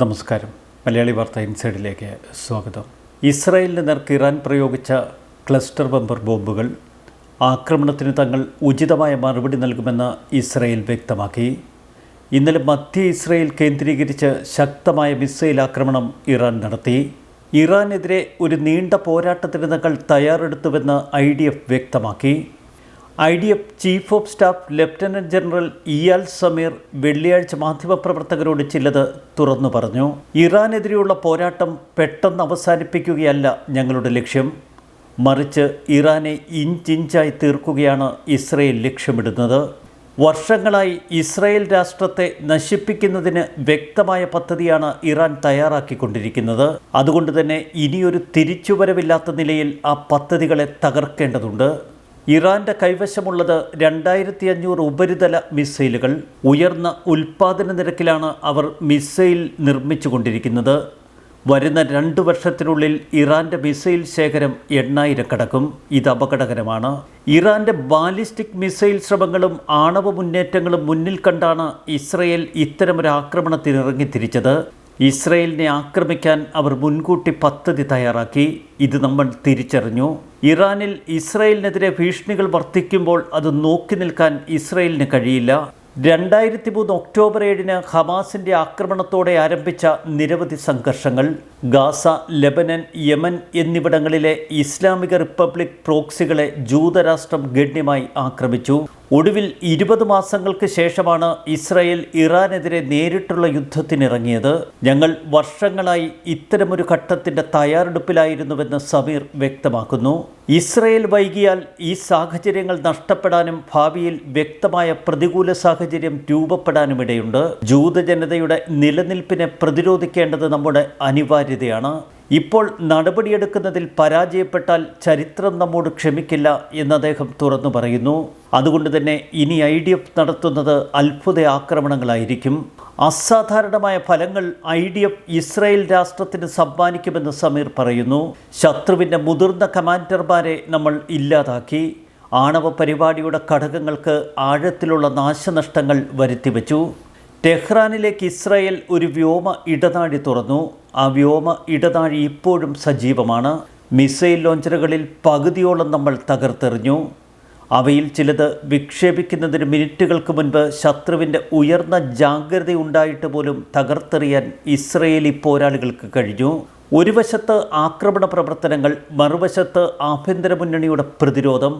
നമസ്കാരം. മലയാളി വാർത്ത ഇൻസൈഡിലേക്ക് സ്വാഗതം. ഇസ്രായേലിന് നേർക്ക് ഇറാൻ പ്രയോഗിച്ച ക്ലസ്റ്റർ ബമ്പർ ബോംബുകൾ ആക്രമണത്തിന് തങ്ങൾ ഉചിതമായ മറുപടി നൽകുമെന്ന് ഇസ്രായേൽ വ്യക്തമാക്കി. ഇന്നലെ മധ്യ ഇസ്രായേൽ കേന്ദ്രീകരിച്ച് ശക്തമായ മിസൈൽ ആക്രമണം ഇറാൻ നടത്തി. ഇറാനെതിരെ ഒരു നീണ്ട പോരാട്ടത്തിന് തങ്ങൾ തയ്യാറെടുത്തുവെന്ന് ഐ വ്യക്തമാക്കി. I D F chief of staff lieutenant general Eyal Zamir വെള്ളിയാഴ്ച മാധ്യമപ്രവർത്തകരോട് ചിലത് തുറന്നു പറഞ്ഞു. ഇറാനെതിരെയുള്ള പോരാട്ടം പെട്ടെന്ന് അവസാനിപ്പിക്കുകയല്ല ഞങ്ങളുടെ ലക്ഷ്യം. മറിച്ച് ഇറാനെ ഇഞ്ചിഞ്ചായി തീർക്കുകയാണ് ഇസ്രയേൽ ലക്ഷ്യമിടുന്നത്. വർഷങ്ങളായി ഇസ്രയേൽ രാഷ്ട്രത്തെ നശിപ്പിക്കുന്നതിന് വ്യക്തമായ പദ്ധതിയാണ് ഇറാൻ തയ്യാറാക്കിക്കൊണ്ടിരിക്കുന്നത്. അതുകൊണ്ട് തന്നെ ഇനിയൊരു തിരിച്ചുവരവില്ലാത്ത നിലയിൽ ആ പദ്ധതികളെ തകർക്കേണ്ടതുണ്ട്. ഇറാന്റെ കൈവശമുള്ളത് രണ്ടായിരത്തി അഞ്ഞൂറ് ഉപരിതല മിസൈലുകൾ ഉയർന്ന ഉൽപാദന നിരക്കിലാണ് അവർ മിസൈൽ നിർമ്മിച്ചുകൊണ്ടിരിക്കുന്നത്. വരുന്ന രണ്ട് വർഷത്തിനുള്ളിൽ ഇറാന്റെ മിസൈൽ ശേഖരം എണ്ണായിരം കടക്കും ഇത് അപകടകരമാണ്. ഇറാന്റെ ബാലിസ്റ്റിക് മിസൈൽ ശ്രമങ്ങളും ആണവ മുന്നേറ്റങ്ങളും മുന്നിൽ കണ്ടാണ് ഇസ്രയേൽ ഇത്തരമൊരു ആക്രമണത്തിന് ഇറങ്ങിത്തിരിച്ചത് ഇസ്രയേലിനെ ആക്രമിക്കാൻ അവർ മുൻകൂട്ടി പദ്ധതി തയ്യാറാക്കി. ഇത് നമ്മൾ തിരിച്ചറിഞ്ഞു. ഇറാനിൽ ഇസ്രയേലിനെതിരെ ഭീഷണികൾ വർദ്ധിക്കുമ്പോൾ അത് നോക്കി നിൽക്കാൻ ഇസ്രയേലിന് കഴിയില്ല. രണ്ടായിരത്തി മൂന്ന് ഒക്ടോബർ ഏഴിന് ഹമാസിന്റെ ആക്രമണത്തോടെ ആരംഭിച്ച നിരവധി സംഘർഷങ്ങൾ. ഗാസ ലെബനൻ യമൻ എന്നിവിടങ്ങളിലെ ഇസ്ലാമിക റിപ്പബ്ലിക് പ്രോക്സികളെ ജൂതരാഷ്ട്രം ഗണ്യമായി ആക്രമിച്ചു. ഒടുവിൽ ഇരുപത് മാസങ്ങൾക്ക് ശേഷമാണ് ഇസ്രായേൽ ഇറാനെതിരെ നേരിട്ടുള്ള യുദ്ധത്തിനിറങ്ങിയത്. ഞങ്ങൾ വർഷങ്ങളായി ഇത്തരമൊരു ഘട്ടത്തിന്റെ തയ്യാറെടുപ്പിലായിരുന്നുവെന്ന് സമീർ വ്യക്തമാക്കുന്നു. ഇസ്രയേൽ വൈകിയാൽ ഈ സാഹചര്യങ്ങൾ നഷ്ടപ്പെടാനും ഭാവിയിൽ വ്യക്തമായ പ്രതികൂല സാഹചര്യം രൂപപ്പെടാനുമിടയുണ്ട്. ജൂതജനതയുടെ നിലനിൽപ്പിനെ പ്രതിരോധിക്കേണ്ടത് നമ്മുടെ അനിവാര്യതയാണ് ഇപ്പോൾ നടപടിയെടുക്കുന്നതിൽ പരാജയപ്പെട്ടാൽ ചരിത്രം നമ്മോട് ക്ഷമിക്കില്ല എന്ന് അദ്ദേഹം തുറന്നു പറയുന്നു. അതുകൊണ്ട് തന്നെ ഇനി ഐ ഡി എഫ് നടത്തുന്നത് അത്ഭുത ആക്രമണങ്ങളായിരിക്കും. അസാധാരണമായ ഫലങ്ങൾ ഐ ഡി എഫ് ഇസ്രായേൽ രാഷ്ട്രത്തിന് സമ്മാനിക്കുമെന്ന് സമീർ പറയുന്നു. ശത്രുവിന്റെ മുതിർന്ന കമാൻഡർമാരെ നമ്മൾ ഇല്ലാതാക്കി. ആണവ പരിപാടിയുടെ ഘടകങ്ങൾക്ക് ആഴത്തിലുള്ള നാശനഷ്ടങ്ങൾ വരുത്തിവെച്ചു. ടെഹ്റാനിലേക്ക് ഇസ്രായേൽ ഒരു വ്യോമ ഇടനാഴി തുറന്നു. ആ വ്യോമ ഇടനാഴി ഇപ്പോഴും സജീവമാണ്. മിസൈൽ ലോഞ്ചറുകളിൽ പകുതിയോളം നമ്മൾ തകർത്തെറിഞ്ഞു. അവയിൽ ചിലത് വിക്ഷേപിക്കുന്നതിന് മിനിറ്റുകൾക്ക് മുൻപ് ശത്രുവിന്റെ ഉയർന്ന ജാഗ്രതയുണ്ടായിട്ട് പോലും തകർത്തെറിയാൻ ഇസ്രയേലി പോരാളികൾക്ക് കഴിഞ്ഞു. ഒരു വശത്ത് ആക്രമണ പ്രവർത്തനങ്ങൾ മറുവശത്ത് ആഭ്യന്തര മുന്നണിയുടെ പ്രതിരോധം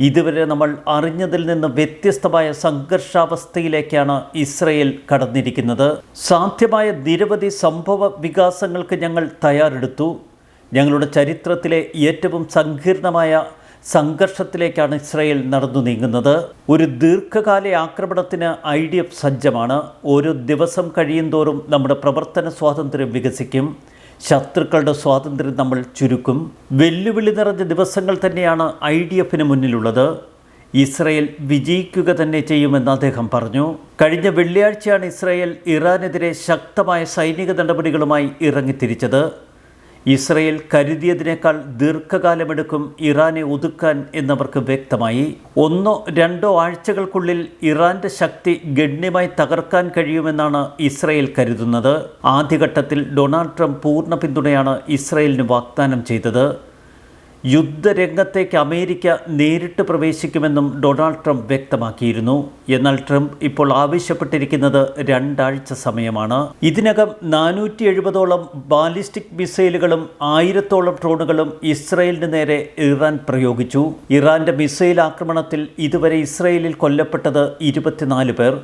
ഇതുവരെ നമ്മൾ അറിഞ്ഞതിൽ നിന്ന് വ്യത്യസ്തമായ സംഘർഷാവസ്ഥയിലേക്കാണ് ഇസ്രയേൽ കടന്നിരിക്കുന്നത്. സാധ്യമായ നിരവധി സംഭവ വികാസങ്ങൾക്ക് ഞങ്ങൾ തയ്യാറെടുത്തു. ഞങ്ങളുടെ ചരിത്രത്തിലെ ഏറ്റവും സങ്കീർണമായ സംഘർഷത്തിലേക്കാണ് ഇസ്രയേൽ നടന്നു നീങ്ങുന്നത്. ഒരു ദീർഘകാല ആക്രമണത്തിന് ഐ ഡി എഫ് സജ്ജമാണ്. ഓരോ ദിവസം കഴിയുന്തോറും നമ്മുടെ പ്രവർത്തന സ്വാതന്ത്ര്യം വികസിക്കും. ശത്രുക്കളുടെ സ്വാതന്ത്ര്യം നമ്മൾ ചുരുക്കും. വെല്ലുവിളി നിറഞ്ഞ ദിവസങ്ങൾ തന്നെയാണ് ഐ ഡി എഫിന് മുന്നിലുള്ളത്. ഇസ്രയേൽ വിജയിക്കുക തന്നെ ചെയ്യുമെന്ന് അദ്ദേഹം പറഞ്ഞു. കഴിഞ്ഞ വെള്ളിയാഴ്ചയാണ് ഇസ്രയേൽ ഇറാനെതിരെ ശക്തമായ സൈനിക നടപടികളുമായി ഇറങ്ങിത്തിരിച്ചത്. ഇസ്രയേൽ കരുതിയതിനേക്കാൾ ദീർഘകാലമെടുക്കും ഇറാനെ ഒതുക്കാൻ എന്നവർക്ക് വ്യക്തമായി. ഒന്നോ രണ്ടോ ആഴ്ചകൾക്കുള്ളിൽ ഇറാന്റെ ശക്തി ഗണ്യമായി തകർക്കാൻ കഴിയുമെന്നാണ് ഇസ്രയേൽ കരുതുന്നത്. ആദ്യഘട്ടത്തിൽ ഡൊണാൾഡ് ട്രംപ് പൂർണ പിന്തുണയാണ് ഇസ്രയേലിന് വാഗ്ദാനം ചെയ്തത്. യുദ്ധരംഗത്തേക്ക് അമേരിക്ക നേരിട്ട് പ്രവേശിക്കുമെന്നും ഡൊണാൾഡ് ട്രംപ് വ്യക്തമാക്കിയിരുന്നു. എന്നാൽ ട്രംപ് ഇപ്പോൾ ആവശ്യപ്പെട്ടിരിക്കുന്നത് രണ്ടാഴ്ച സമയമാണ്. ഇതിനകം നാനൂറ്റി എഴുപതോളം ബാലിസ്റ്റിക് മിസൈലുകളും ആയിരത്തോളം ഡ്രോണുകളും ഇസ്രയേലിന് നേരെ ഇറാൻ പ്രയോഗിച്ചു. ഇറാന്റെ മിസൈൽ ആക്രമണത്തിൽ ഇതുവരെ ഇസ്രയേലിൽ കൊല്ലപ്പെട്ടത് ഇരുപത്തിനാല് പേർ.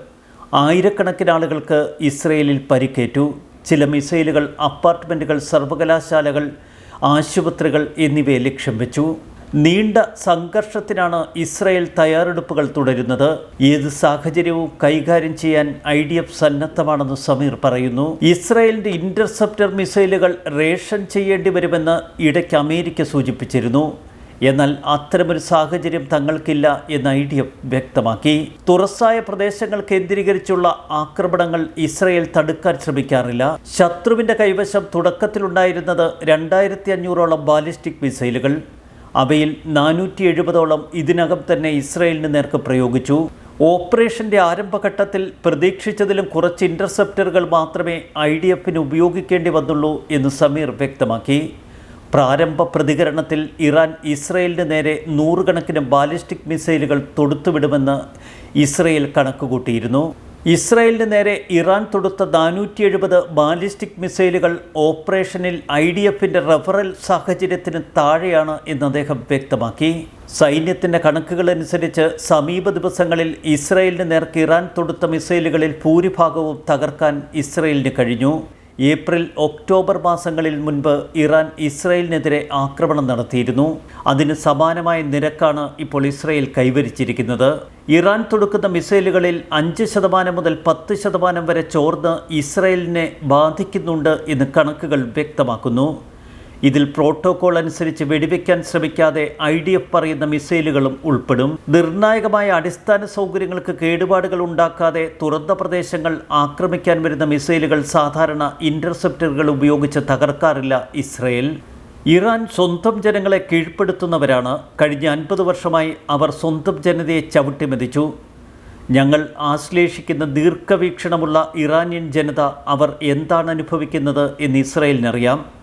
ആയിരക്കണക്കിന് ആളുകൾക്ക് ഇസ്രയേലിൽ പരിക്കേറ്റു. ചില മിസൈലുകൾ അപ്പാർട്ട്മെന്റുകൾ സർവകലാശാലകൾ ആശുപത്രികൾ എന്നിവയെ ലക്ഷ്യം വെച്ചു. നീണ്ട സംഘർഷത്തിനാണ് ഇസ്രായേൽ തയ്യാറെടുപ്പുകൾ തുടരുന്നത്. ഏത് സാഹചര്യവും കൈകാര്യം ചെയ്യാൻ ഐ ഡി എഫ് സന്നദ്ധമാണെന്ന് സമീർ പറയുന്നു. ഇസ്രായേലിന്റെ ഇന്റർസെപ്റ്റർ മിസൈലുകൾ റേഷൻ ചെയ്യേണ്ടി വരുമെന്ന് ഇടയ്ക്ക് അമേരിക്ക സൂചിപ്പിച്ചിരുന്നു. എന്നാൽ അത്തരമൊരു സാഹചര്യം തങ്ങൾക്കില്ല എന്ന് ഐ ഡി എഫ് വ്യക്തമാക്കി. തുറസായ പ്രദേശങ്ങൾ കേന്ദ്രീകരിച്ചുള്ള ആക്രമണങ്ങൾ ഇസ്രയേൽ തടുക്കാൻ ശ്രമിക്കാറില്ല. ശത്രുവിന്റെ കൈവശം തുടക്കത്തിലുണ്ടായിരുന്നത് രണ്ടായിരത്തി അഞ്ഞൂറോളം ബാലിസ്റ്റിക് മിസൈലുകൾ. അവയിൽ നാനൂറ്റി എഴുപതോളം ഇതിനകം തന്നെ ഇസ്രയേലിന് നേർക്ക് പ്രയോഗിച്ചു. ഓപ്പറേഷന്റെ ആരംഭഘട്ടത്തിൽ പ്രതീക്ഷിച്ചതിലും കുറച്ച് ഇന്റർസെപ്റ്ററുകൾ മാത്രമേ ഐ ഡി എഫിന് ഉപയോഗിക്കേണ്ടി വന്നുള്ളൂ എന്ന് സമീർ വ്യക്തമാക്കി. പ്രാരംഭ പ്രതികരണത്തിൽ ഇറാൻ ഇസ്രയേലിന് നേരെ നൂറുകണക്കിന് ബാലിസ്റ്റിക് മിസൈലുകൾ തൊടുത്തുവിടുമെന്ന് ഇസ്രയേൽ കണക്കുകൂട്ടിയിരുന്നു. ഇസ്രയേലിന് നേരെ ഇറാൻ തൊടുത്ത നാനൂറ്റി എഴുപത് ബാലിസ്റ്റിക് മിസൈലുകൾ ഓപ്പറേഷനിൽ ഐ ഡി എഫിന്റെ റഫറൽ സാഹചര്യത്തിന് താഴെയാണ് എന്ന് അദ്ദേഹം വ്യക്തമാക്കി. സൈന്യത്തിന്റെ കണക്കുകളനുസരിച്ച് സമീപ ദിവസങ്ങളിൽ ഇസ്രയേലിന് നേർക്ക് ഇറാൻ തൊടുത്ത മിസൈലുകളിൽ ഭൂരിഭാഗവും തകർക്കാൻ ഇസ്രയേലിന് കഴിഞ്ഞു. ഏപ്രിൽ ഒക്ടോബർ മാസങ്ങളിൽ മുൻപ് ഇറാൻ ഇസ്രയേലിനെതിരെ ആക്രമണം നടത്തിയിരുന്നു. അതിന് സമാനമായ നിരക്കാണ് ഇപ്പോൾ ഇസ്രയേൽ കൈവരിച്ചിരിക്കുന്നത്. ഇറാൻ തൊടുക്കുന്ന മിസൈലുകളിൽ അഞ്ച് ശതമാനം മുതൽ പത്ത് ശതമാനം വരെ ചോർന്ന് ഇസ്രയേലിനെ ബാധിക്കുന്നുണ്ട് എന്ന് കണക്കുകൾ വ്യക്തമാക്കുന്നു. ഇതിൽ പ്രോട്ടോകോൾ അനുസരിച്ച് വെടിവെക്കാൻ ശ്രമിക്കാതെ ഐ ഡി എഫ് പറയുന്ന മിസൈലുകളും ഉൾപ്പെടും. നിർണായകമായ അടിസ്ഥാന സൗകര്യങ്ങൾക്ക് കേടുപാടുകൾ ഉണ്ടാക്കാതെ തുറന്ന പ്രദേശങ്ങൾ ആക്രമിക്കാൻ വരുന്ന മിസൈലുകൾ സാധാരണ ഇന്റർസെപ്റ്ററുകൾ ഉപയോഗിച്ച് തകർക്കാറില്ല ഇസ്രയേൽ. ഇറാൻ സ്വന്തം ജനങ്ങളെ കീഴ്പ്പെടുത്തുന്നവരാണ്. കഴിഞ്ഞ അൻപത് വർഷമായി അവർ സ്വന്തം ജനതയെ ചവിട്ടിമെതിച്ചു. ഞങ്ങൾ ആശ്ലേഷിക്കുന്ന ദീർഘവീക്ഷണമുള്ള ഇറാനിയൻ ജനത അവർ എന്താണ് അനുഭവിക്കുന്നത് എന്ന് ഇസ്രയേലിനറിയാം.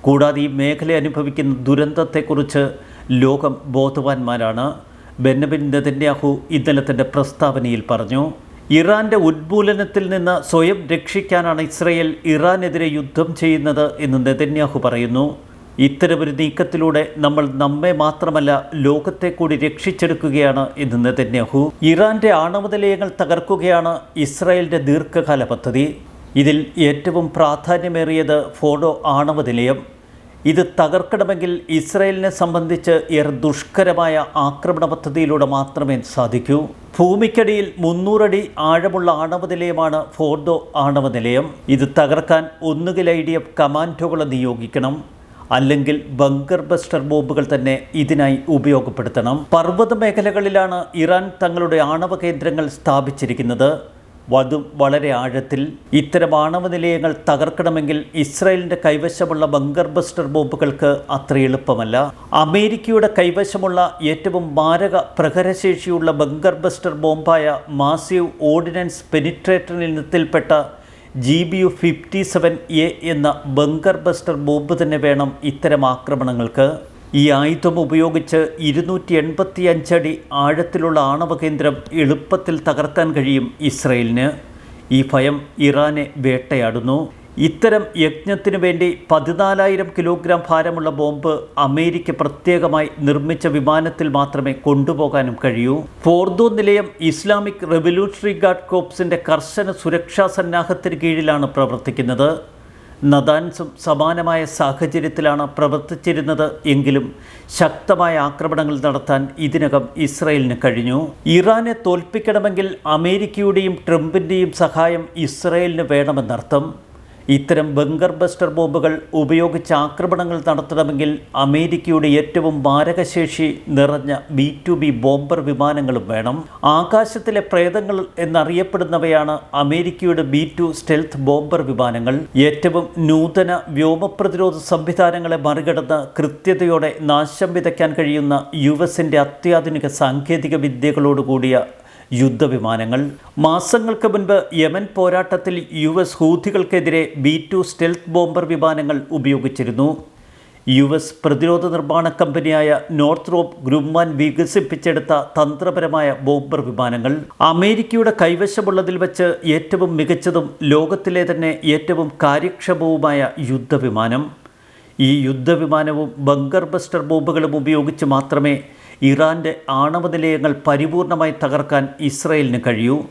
കൂടാതെ ഈ മേഖല അനുഭവിക്കുന്ന ദുരന്തത്തെക്കുറിച്ച് ലോകം ബോധവാന്മാരാണ്. ബെന്നബിൻ നെതന്യാഹു ഇന്നലെ തന്റെ പ്രസ്താവനയിൽ പറഞ്ഞു ഇറാന്റെ ഉദ്മൂലനത്തിൽ നിന്ന് സ്വയം രക്ഷിക്കാനാണ് ഇസ്രയേൽ ഇറാനെതിരെ യുദ്ധം ചെയ്യുന്നത് എന്ന് നെതന്യാഹു പറയുന്നു. ഇത്തരമൊരു നീക്കത്തിലൂടെ നമ്മൾ നമ്മെ മാത്രമല്ല ലോകത്തെ കൂടി രക്ഷിച്ചെടുക്കുകയാണ് എന്ന് നെതന്യാഹു. ഇറാന്റെ ആണവ നിലയങ്ങൾ തകർക്കുകയാണ് ഇസ്രായേലിന്റെ ദീർഘകാല പദ്ധതി. ഇതിൽ ഏറ്റവും പ്രാധാന്യമേറിയത് ഫോഡോ ആണവ നിലയം. ഇത് തകർക്കണമെങ്കിൽ ഇസ്രയേലിനെ സംബന്ധിച്ച് ഏറെ ദുഷ്കരമായ ആക്രമണ പദ്ധതിയിലൂടെ മാത്രമേ സാധിക്കൂ. ഭൂമിക്കടിയിൽ മുന്നൂറടി ആഴമുള്ള ആണവ നിലയമാണ് ഫോർഡോ ആണവ നിലയം. ഇത് തകർക്കാൻ ഒന്നുകിൽ ഐ ഡി എഫ് കമാൻഡോകളെ നിയോഗിക്കണം അല്ലെങ്കിൽ ബങ്കർ ബസ്റ്റർ ബോംബുകൾ തന്നെ ഇതിനായി ഉപയോഗപ്പെടുത്തണം. പർവത മേഖലകളിലാണ് ഇറാൻ തങ്ങളുടെ ആണവ കേന്ദ്രങ്ങൾ സ്ഥാപിച്ചിരിക്കുന്നത്. വതും വളരെ ആഴത്തിൽ ഇത്തരം ആണവ നിലയങ്ങൾ തകർക്കണമെങ്കിൽ ഇസ്രായേലിന്റെ കൈവശമുള്ള ബങ്കർ ബസ്റ്റർ ബോംബുകൾക്ക് അത്ര എളുപ്പമല്ല. അമേരിക്കയുടെ കൈവശമുള്ള ഏറ്റവും മാരക പ്രഹരശേഷിയുള്ള ബങ്കർ ബസ്റ്റർ ബോംബായ മാസീവ് ഓർഡിനൻസ് പെനിട്രേറ്റർ ഇനത്തിൽപ്പെട്ട G B U fifty seven A എന്ന ബങ്കർ ബസ്റ്റർ ബോംബ് തന്നെ വേണം ഇത്തരം ആക്രമണങ്ങൾക്ക്. ഈ ആയുധം ഉപയോഗിച്ച് ഇരുന്നൂറ്റി എൺപത്തി അഞ്ചടി ആഴത്തിലുള്ള ആണവ കേന്ദ്രം എളുപ്പത്തിൽ തകർക്കാൻ കഴിയും ഇസ്രയേലിന്. ഈ ഭയം ഇറാനെ വേട്ടയാടുന്നു. ഇത്തരം യജ്ഞത്തിനു വേണ്ടി പതിനാലായിരം കിലോഗ്രാം ഭാരമുള്ള ബോംബ് അമേരിക്ക പ്രത്യേകമായി നിർമ്മിച്ച വിമാനത്തിൽ മാത്രമേ കൊണ്ടുപോകാനും കഴിയൂ. ഫോർദോ നിലയം ഇസ്ലാമിക് റെവല്യൂഷണറി ഗാർഡ് കോപ്സിന്റെ കർശന സുരക്ഷാ സന്നാഹത്തിന് കീഴിലാണ് പ്രവർത്തിക്കുന്നത്. നദാൻസും സമാനമായ സാഹചര്യത്തിലാണ് പ്രവർത്തിച്ചിരുന്നത് എങ്കിലും ശക്തമായ ആക്രമണങ്ങൾ നടത്താൻ ഇതിനകം ഇസ്രയേലിന് കഴിഞ്ഞു. ഇറാനെ തോൽപ്പിക്കണമെങ്കിൽ അമേരിക്കയുടെയും ട്രംപിന്റെയും സഹായം ഇസ്രയേലിന് വേണമെന്നർത്ഥം. ഇത്തരം ബങ്കർ ബസ്റ്റർ ബോംബുകൾ ഉപയോഗിച്ച് ആക്രമണങ്ങൾ നടത്തണമെങ്കിൽ അമേരിക്കയുടെ ഏറ്റവും മാരകശേഷി നിറഞ്ഞ ബി ടു ബി ബോംബർ വിമാനങ്ങളും വേണം. ആകാശത്തിലെ പ്രേതങ്ങൾ എന്നറിയപ്പെടുന്നവയാണ് അമേരിക്കയുടെ ബി ടു സ്റ്റെൽത്ത് ബോംബർ വിമാനങ്ങൾ. ഏറ്റവും നൂതന വ്യോമപ്രതിരോധ സംവിധാനങ്ങളെ മറികടന്ന് കൃത്യതയോടെ നാശം വിതയ്ക്കാൻ കഴിയുന്ന യു എസിന്റെ അത്യാധുനിക സാങ്കേതിക വിദ്യകളോടുകൂടിയ യുദ്ധവിമാനങ്ങൾ. മാസങ്ങൾക്ക് മുൻപ് യമൻ പോരാട്ടത്തിൽ യു എസ് ഹൂതികൾക്കെതിരെ ബി ടു സ്റ്റെൽത്ത് ബോംബർ വിമാനങ്ങൾ ഉപയോഗിച്ചിരുന്നു. യു എസ് പ്രതിരോധ നിർമ്മാണ കമ്പനിയായ നോർത്ത് റോപ്പ് ഗ്രൂമാൻ വികസിപ്പിച്ചെടുത്ത തന്ത്രപരമായ ബോംബർ വിമാനങ്ങൾ. അമേരിക്കയുടെ കൈവശമുള്ളതിൽ വെച്ച് ഏറ്റവും മികച്ചതും ലോകത്തിലെ തന്നെ ഏറ്റവും കാര്യക്ഷമവുമായ യുദ്ധവിമാനം. ഈ യുദ്ധവിമാനവും ബങ്കർ ബസ്റ്റർ ബോംബുകളും ഉപയോഗിച്ച് മാത്രമേ ഇറാന്റെ ആണവ നിലയങ്ങൾ പരിപൂർണമായി തകർക്കാൻ ഇസ്രയേലിന് കഴിയൂ.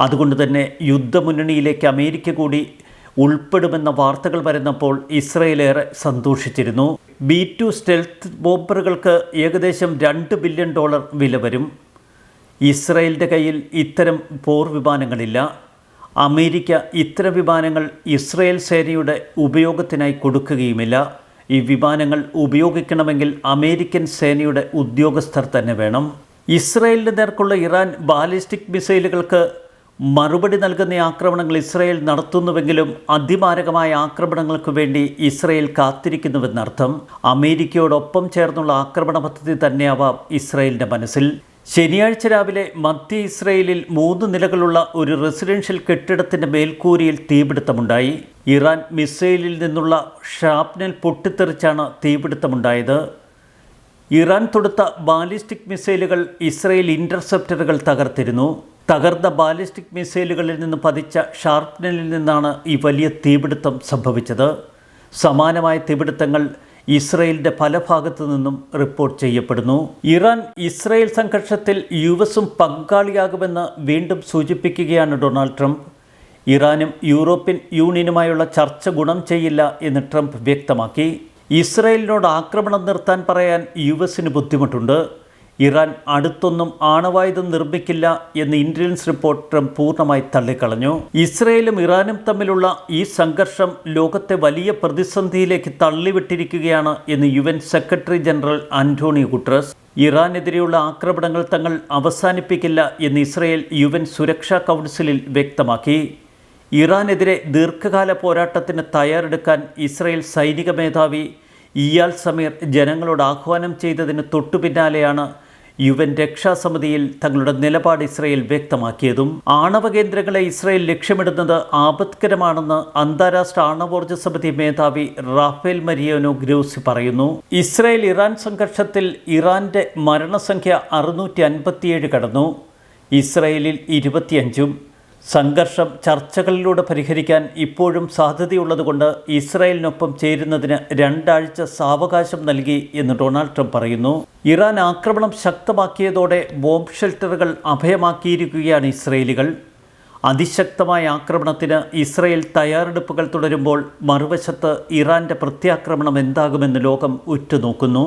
അതുകൊണ്ട് തന്നെ യുദ്ധമുന്നണിയിലേക്ക് അമേരിക്ക കൂടി ഉൾപ്പെടുമെന്ന വാർത്തകൾ വരുന്നപ്പോൾ ഇസ്രയേലേറെ സന്തോഷിച്ചിരുന്നു. ബി ടു സ്റ്റെൽത്ത് ബോംബറുകൾക്ക് ഏകദേശം രണ്ട് ബില്യൺ ഡോളർ വില വരും. ഇസ്രയേലിന്റെ കയ്യിൽ ഇത്തരം പോർ വിമാനങ്ങളില്ല. അമേരിക്ക ഇത്തരം വിമാനങ്ങൾ ഇസ്രയേൽ സേനയുടെ ഉപയോഗത്തിനായി കൊടുക്കുകയുമില്ല. ഈ വിമാനങ്ങൾ ഉപയോഗിക്കണമെങ്കിൽ അമേരിക്കൻ സേനയുടെ ഉദ്യോഗസ്ഥർ തന്നെ വേണം. ഇസ്രയേലിന് നേർക്കുള്ള ഇറാൻ ബാലിസ്റ്റിക് മിസൈലുകൾക്ക് മറുപടി നൽകുന്ന ആക്രമണങ്ങൾ ഇസ്രയേൽ നടത്തുന്നുവെങ്കിലും അതിമാരകമായ ആക്രമണങ്ങൾക്ക് വേണ്ടി ഇസ്രയേൽ കാത്തിരിക്കുന്നുവെന്നർത്ഥം അമേരിക്കയോടൊപ്പം ചേർന്നുള്ള ആക്രമണ പദ്ധതി തന്നെയാവാം ഇസ്രയേലിന്റെ മനസ്സിൽ. ശനിയാഴ്ച രാവിലെ മധ്യ ഇസ്രയേലിൽ മൂന്ന് നിലകളുള്ള ഒരു റെസിഡൻഷ്യൽ കെട്ടിടത്തിന്റെ മേൽക്കൂരയിൽ തീപിടുത്തമുണ്ടായി. ഇറാൻ മിസൈലിൽ നിന്നുള്ള ഷാപ്നൽ പൊട്ടിത്തെറിച്ചാണ് തീപിടുത്തമുണ്ടായത്. ഇറാൻ തൊടുത്ത ബാലിസ്റ്റിക് മിസൈലുകൾ ഇസ്രയേൽ ഇന്റർസെപ്റ്ററുകൾ തകർത്തിരുന്നു. തകർന്ന ബാലിസ്റ്റിക് മിസൈലുകളിൽ നിന്ന് പതിച്ച ഷാർപ്നലിൽ നിന്നാണ് ഈ വലിയ തീപിടുത്തം സംഭവിച്ചത്. സമാനമായ തീപിടുത്തങ്ങൾ ഇസ്രയേലിന്റെ പല ഭാഗത്തു നിന്നും റിപ്പോർട്ട് ചെയ്യപ്പെടുന്നു. ഇറാൻ ഇസ്രയേൽ സംഘർഷത്തിൽ യു എസും പങ്കാളിയാകുമെന്ന് വീണ്ടും സൂചിപ്പിക്കുകയാണ് ഡൊണാൾഡ് ട്രംപ്. ഇറാനും യൂറോപ്യൻ യൂണിയനുമായുള്ള ചർച്ച ഗുണം ചെയ്യില്ല എന്ന് ട്രംപ് വ്യക്തമാക്കി. ഇസ്രയേലിനോട് ആക്രമണം നിർത്താൻ പറയാൻ യു എസിന് ബുദ്ധിമുട്ടുണ്ട്. ഇറാൻ അടുത്തൊന്നും ആണവായുധം നിർമ്മിക്കില്ല എന്ന് ഇന്റലിജൻസ് റിപ്പോർട്ട് ട്രംപ് പൂർണമായി തള്ളിക്കളഞ്ഞു. ഇസ്രയേലും ഇറാനും തമ്മിലുള്ള ഈ സംഘർഷം ലോകത്തെ വലിയ പ്രതിസന്ധിയിലേക്ക് തള്ളിവിട്ടിരിക്കുകയാണ് എന്ന് U N secretary general Antonio Guterres. ഇറാനെതിരെയുള്ള ആക്രമണങ്ങൾ തങ്ങൾ അവസാനിപ്പിക്കില്ല എന്ന് ഇസ്രയേൽ യു എൻ സുരക്ഷാ കൗൺസിലിൽ വ്യക്തമാക്കി. ഇറാനെതിരെ ദീർഘകാല പോരാട്ടത്തിന് തയ്യാറെടുക്കാൻ ഇസ്രയേൽ സൈനിക മേധാവി ഇയാൽ സമീർ ജനങ്ങളോട് ആഹ്വാനം ചെയ്തതിന് തൊട്ടുപിന്നാലെയാണ് യു എൻ രക്ഷാസമിതിയിൽ തങ്ങളുടെ നിലപാട് ഇസ്രയേൽ വ്യക്തമാക്കിയതും. ആണവ കേന്ദ്രങ്ങളെ ഇസ്രയേൽ ലക്ഷ്യമിടുന്നത് ആപത്കരമാണെന്ന് അന്താരാഷ്ട്ര ആണവോർജ സമിതി മേധാവി റാഫേൽ മരിയോനോ ഗ്രൂസി പറയുന്നു. ഇസ്രയേൽ ഇറാൻ സംഘർഷത്തിൽ ഇറാന്റെ മരണസംഖ്യ അറുന്നൂറ്റി അൻപത്തിയേഴ് കടന്നു. ഇസ്രയേലിൽ ഇരുപത്തിയഞ്ചും സംഘർഷം ചർച്ചകളിലൂടെ പരിഹരിക്കാൻ ഇപ്പോഴും സാധ്യതയുള്ളതുകൊണ്ട് ഇസ്രായേലിനൊപ്പം ചേരുന്നതിന് രണ്ടാഴ്ച സാവകാശം നൽകി എന്ന് ഡൊണാൾഡ് ട്രംപ് പറയുന്നു. ഇറാൻ ആക്രമണം ശക്തമാക്കിയതോടെ ബോംബ് ഷെൽട്ടറുകൾ അഭയമാക്കിയിരിക്കുകയാണ് ഇസ്രയേലികൾ. അതിശക്തമായ ആക്രമണത്തിന് ഇസ്രയേൽ തയ്യാറെടുപ്പുകൾ തുടരുമ്പോൾ മറുവശത്ത് ഇറാന്റെ പ്രത്യാക്രമണം എന്താകുമെന്ന് ലോകം ഉറ്റുനോക്കുന്നു.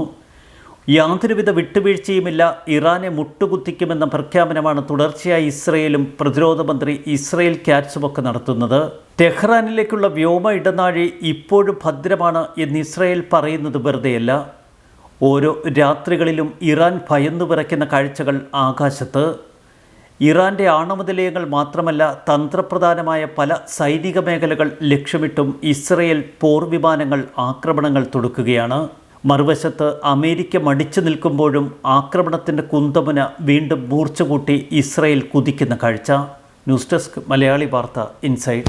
യാതൊരുവിധ വിട്ടുവീഴ്ചയുമില്ല ഇറാനെ മുട്ടുകുത്തിക്കുമെന്ന പ്രഖ്യാപനമാണ് തുടർച്ചയായി ഇസ്രയേലും പ്രതിരോധ മന്ത്രി ഇസ്രയേൽ ക്യാറ്റ്സുമൊക്കെ നടത്തുന്നത്. ടെഹ്റാനിലേക്കുള്ള വ്യോമ ഇടനാഴി ഇപ്പോഴും ഭദ്രമാണ് എന്ന് ഇസ്രയേൽ പറയുന്നത് വെറുതെയല്ല. ഓരോ രാത്രികളിലും ഇറാൻ ഭയന്നു വിറയ്ക്കുന്ന കാഴ്ചകൾ ആകാശത്ത്. ആണവ നിലയങ്ങൾ മാത്രമല്ല തന്ത്രപ്രധാനമായ പല സൈനിക മേഖലകൾ ലക്ഷ്യമിട്ടും ഇസ്രയേൽ പോർവിമാനങ്ങൾ ആക്രമണങ്ങൾ തൊടുക്കുകയാണ്. മറുവശത്ത് അമേരിക്ക മടിച്ചു നിൽക്കുമ്പോഴും ആക്രമണത്തിന്റെ കുന്തമന വീണ്ടും മൂർച്ച കൂട്ടി ഇസ്രയേൽ കുതിക്കുന്ന കാഴ്ച. ന്യൂസ് ഡെസ്ക് മലയാളി വാർത്ത ഇൻസൈഡ്.